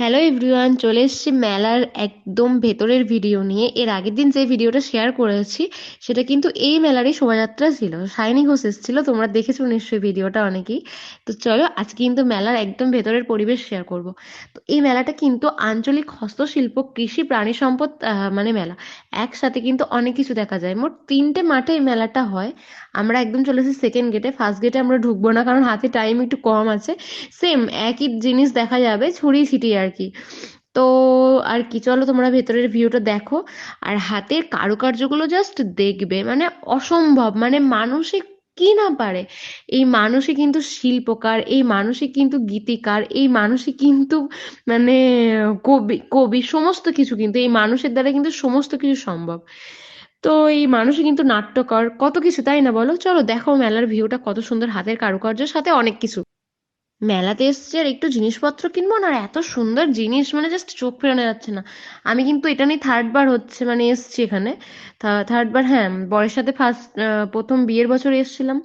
Hello everyone চলে এসেছি মেলার একদম ভেতরের ভিডিও নিয়ে। এর আগের দিন যে ভিডিওটা শেয়ার করেছি, সেটা কিন্তু এই মেলারই শোভাযাত্রা ছিল। শাইনি ঘোষ এসেছিল, তোমরা দেখেছ নিশ্চয়ই ভিডিওটা অনেকেই। তো চলো, আজকে কিন্তু মেলার একদম ভেতরের পরিবেশ শেয়ার করব। তো এই মেলাটা কিন্তু আঞ্চলিক হস্তশিল্প, কৃষি, প্রাণী সম্পদ মানে মেলা। একসাথে কিন্তু অনেক কিছু দেখা যায়। মোট তিনটে মাঠে এই মেলাটা হয়। আমরা একদম চলে এসেছি সেকেন্ড গেটে ফার্স্ট গেটে আমরা ঢুকবো না, কারণ হাতে টাইম একটু কম আছে। সেম একই জিনিস দেখা যাবে ছড়িয়ে ছিটিয়ে আর কি তো আর কি, চলো তোমরা ভেতরের ভিউটা দেখো। আর হাতের কারুকার্যগুলো জাস্ট দেখবে মানে অসম্ভব মানে মানুষে কি না পারে। এই মানুষই কিন্তু শিল্পকার, এই মানুষই কিন্তু গীতিকার, এই মানুষই কিন্তু মানে কবি কবি, সমস্ত কিছু কিন্তু, এই মানুষের দ্বারা কিন্তু সমস্ত কিছু সম্ভব। তো এই মানুষই কিন্তু নাট্যকর, কত কিছু, তাই না বলো? চলো দেখো মেলার ভিউটা কত সুন্দর হাতের কারুকার্যের সাথে অনেক কিছু। মেলাতে এসেছি আর একটু জিনিসপত্র কিনবো না? আর এত সুন্দর জিনিস মানে জাস্ট চোখ ফেরানো যাচ্ছে না। আমি কিন্তু এটা নিয়ে থার্ড বার হচ্ছে মানে এসছি এখানে। থার্ড বার হ্যাঁ বরের সাথে ফার্স্ট প্রথম বিয়ের বছর এসেছিলাম।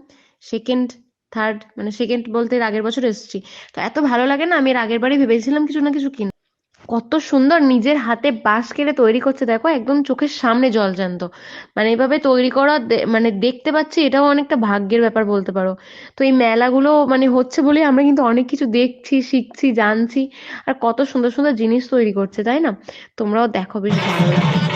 সেকেন্ড থার্ড মানে সেকেন্ড বলতে আগের বছর এসেছি। তো এত ভালো লাগে না, আমি এর আগের বারই ভেবেছিলাম কিছু না কিছু কিনবো। কত সুন্দর নিজের হাতে বাঁশ কেটে তৈরি করছে। দেখো, একদম চোখের সামনে জল জ্যান্ত মানে এভাবে তৈরি করা মানে দেখতে পাচ্ছি, এটাও অনেকটা ভাগ্যের ব্যাপার বলতে পারো। তো এই মেলাগুলো মানে হচ্ছে বলে আমরা কিন্তু অনেক কিছু দেখছি, শিখছি, জানছি, আর কত সুন্দর সুন্দর জিনিস তৈরি করছে, তাই না? তোমরাও দেখো, বেশ ভালো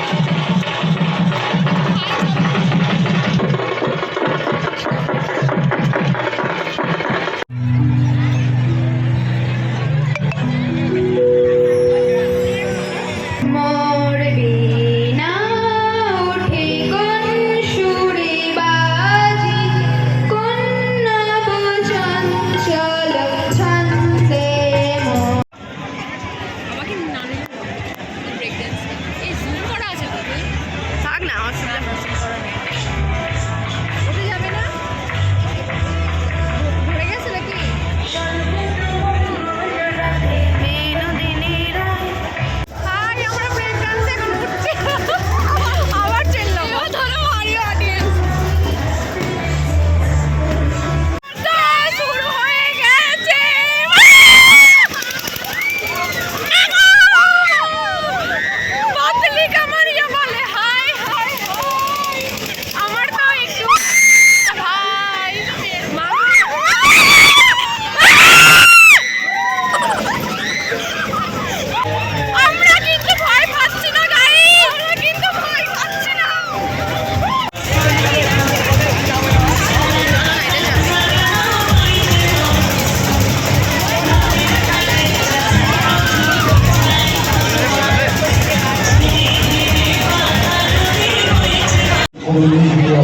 Gördüğünüz gibi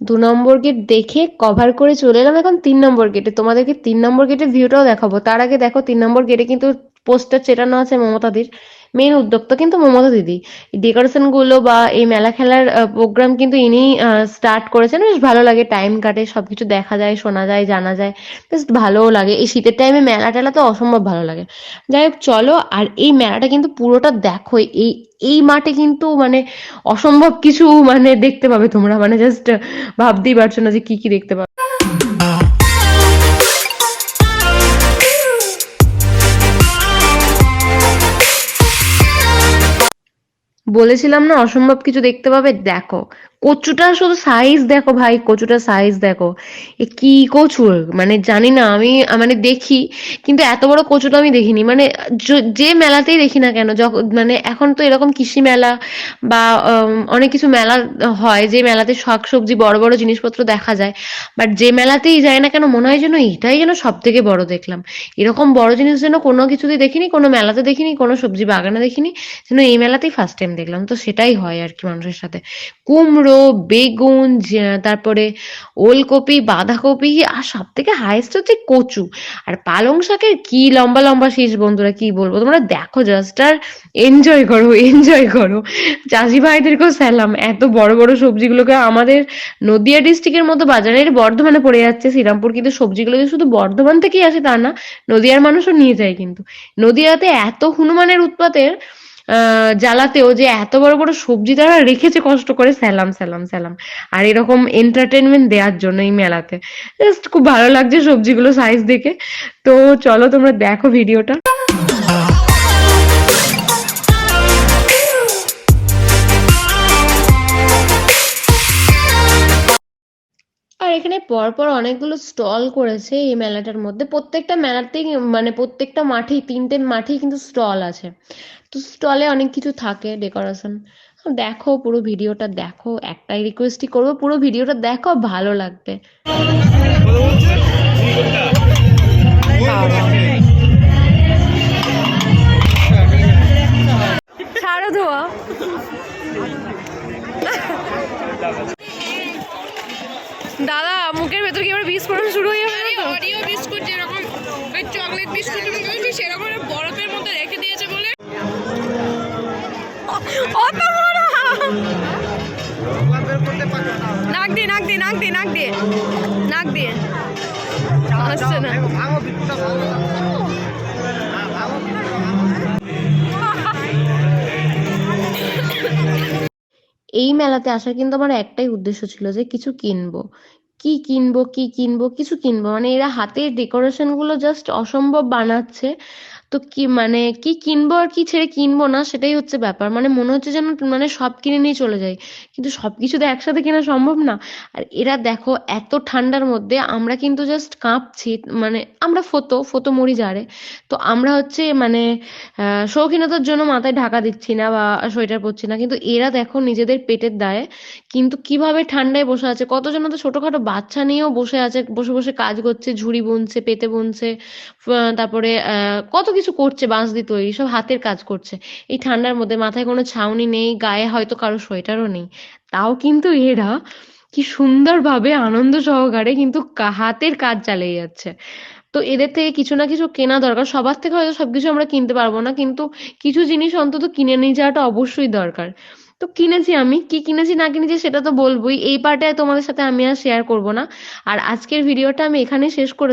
দু নম্বর গেট দেখে কভার করে চলে এলাম এখন তিন নম্বর গেটে তোমাদেরকে তিন নম্বর গেটের ভিউটাও দেখাবো। তার আগে দেখো, তিন নম্বর গেটে কিন্তু পোস্টার চেটানো আছে মমতাদির। মেন উদ্যোক্তা কিন্তু মমতা দিদি। ডেকোরেশনগুলো বা এই মেলা খেলার প্রোগ্রাম কিন্তু ইনি স্টার্ট করেছেন। বেশ ভালো লাগে। টাইম কাটে, সবকিছু দেখা যায়, শোনা যায়, জানা যায়। বেশ ভালোও লাগে। এই শীতের টাইমে মেলা টেলা তো অসম্ভব ভালো লাগে। যাই হোক, চলো, আর এই মেলাটা কিন্তু পুরোটা দেখো এই এই মাঠে কিন্তু মানে অসম্ভব কিছু মানে দেখতে পাবে তোমরা। মানে জাস্ট ভাবতেই পারছ না যে কি কি দেখতে পাবে। বলেছিলাম না অসম্ভব কিছু দেখতে পাবে দেখো। কচুটা শুধু সাইজ দেখো ভাই, কচুটা সাইজ দেখো। এ কি কচুর মানে জানি না, আমি মানে দেখি, কিন্তু এত বড় কচুটা আমি দেখিনি। মানে যে মেলাতেই দেখি না কেন যখন মানে এখন তো এরকম কৃষি মেলা বা অনেক কিছু মেলা হয়, যে মেলাতে শাক সবজি বড় বড় জিনিসপত্র দেখা যায়। বাট যে মেলাতেই যায় না কেন, মনে হয় যেন এটাই যেন সব থেকে বড় দেখলাম। এরকম বড় জিনিস যেন কোনো কিছুতেই দেখিনি, কোনো মেলাতে দেখিনি, কোনো সবজি বাগানে দেখিনি, যেন এই মেলাতেই ফার্স্ট টাইম দেখলাম। তো সেটাই হয় আর কি মানুষের সাথে। কুমড়ো কুমড়ো বেগুন তারপরে ওলকপি, বাঁধাকপি, আর সব থেকে হাইস্ট হচ্ছে কচু। আর পালং শাকের কি লম্বা লম্বা শীষ বন্ধুরা, কি বলব? তোমরা দেখো জাস্ট আর এনজয় করো এনজয় করো। চাষি ভাইদেরকেও স্যালাম এত বড় বড় সবজিগুলোকে আমাদের নদিয়া ডিস্ট্রিক্টের মতো বাজারের বর্ধমানে পড়ে যাচ্ছে। শ্রীরামপুর কিন্তু সবজিগুলো যে শুধু বর্ধমান থেকেই আসে তা না, নদিয়ার মানুষও নিয়ে যায় কিন্তু। নদিয়াতে এত হনুমানের উৎপাতের জ্বালাতেও যে এত বড় বড় সবজি তারা রেখেছে কষ্ট করে, স্যালাম স্যালাম স্যালাম। আর এরকম এন্টারটেনমেন্ট দেওয়ার জন্য এই মেলাতে। জাস্ট খুব ভালো লাগছে সবজিগুলো সাইজ দেখে। তো চলো তোমরা দেখো ভিডিওটা এখানে পরপর অনেকগুলো স্টল করেছে এই মেলাটার মধ্যে। প্রত্যেকটা মেলাতেই মানে প্রত্যেকটা মাঠেই, তিনটে মাঠেই কিন্তু স্টল আছে। তো স্টলে অনেক কিছু থাকে ডেকোরেশন দেখো, পুরো ভিডিওটা দেখো। একটাই রিকোয়েস্টই করব, পুরো ভিডিওটা দেখো, ভালো লাগবে। নাক দিয়ে নাক দিয়ে নাক দিয়ে নাক দিয়ে। নাক দিয়ে। আসছে না। এই মেলাতে আসার কিন্তু আমার একটাই উদ্দেশ্য ছিল যে কিছু কিনবো। কি কিনবো কি কিনবো, কিছু কিনবো। মানে এরা হাতের ডেকোরেশনগুলো জাস্ট অসম্ভব বানাচ্ছে। তো কি মানে কি কিনবো আর কি ছেড়ে কিনবো না সেটাই হচ্ছে ব্যাপার। মানে মনে হচ্ছে যেন মানে সব কিনে নিয়ে চলে যাই। কিন্তু সবকিছু তো একসাথে কেনা সম্ভব না। আর এরা দেখো এত ঠান্ডার মধ্যে আমরা কিন্তু জাস্ট কাঁপছি মানে আমরা ফতো ফতো মরি যারে। তো আমরা হচ্ছে মানে শৌখিনতার জন্য মাথায় ঢাকা দিচ্ছি না বা সোয়েটার পরছি না। কিন্তু এরা দেখো নিজেদের পেটের দায়ে কিন্তু কীভাবে ঠান্ডায় বসে আছে। কতজন তো ছোটখাটো বাচ্চা নিয়েও বসে আছে, বসে বসে কাজ করছে, ঝুড়ি বুনছে, পেতে বুনছে তারপরে কত কিছু করছে, বাঁশ দিয়ে তৈরি সব হাতের কাজ করছে। এই ঠান্ডার মধ্যে মাথায় কোনো ছাউনি নেই, গায়ে হয়তো কারও সোয়েটারও নেই। তাও কিন্তু এরা কি সুন্দরভাবে, আনন্দ সহকারে কিন্তু হাতের কাজ চালিয়ে যাচ্ছে। তো এদের থেকে কিছু না কিছু কেনা দরকার। সবার থেকে হয়তো সবকিছু আমরা কিনতে পারব না, কিন্তু কিছু জিনিস অন্তত কিনে নিয়ে যাওয়াটা অবশ্যই দরকার। তো কিনেছি আমি, কি কিনেছি না কিনেছি সেটা তো বলবোই। এই পার্টে তোমাদের সাথে আমি আর শেয়ার করব না। আর আজকের ভিডিওটা আমি এখানে শেষ করে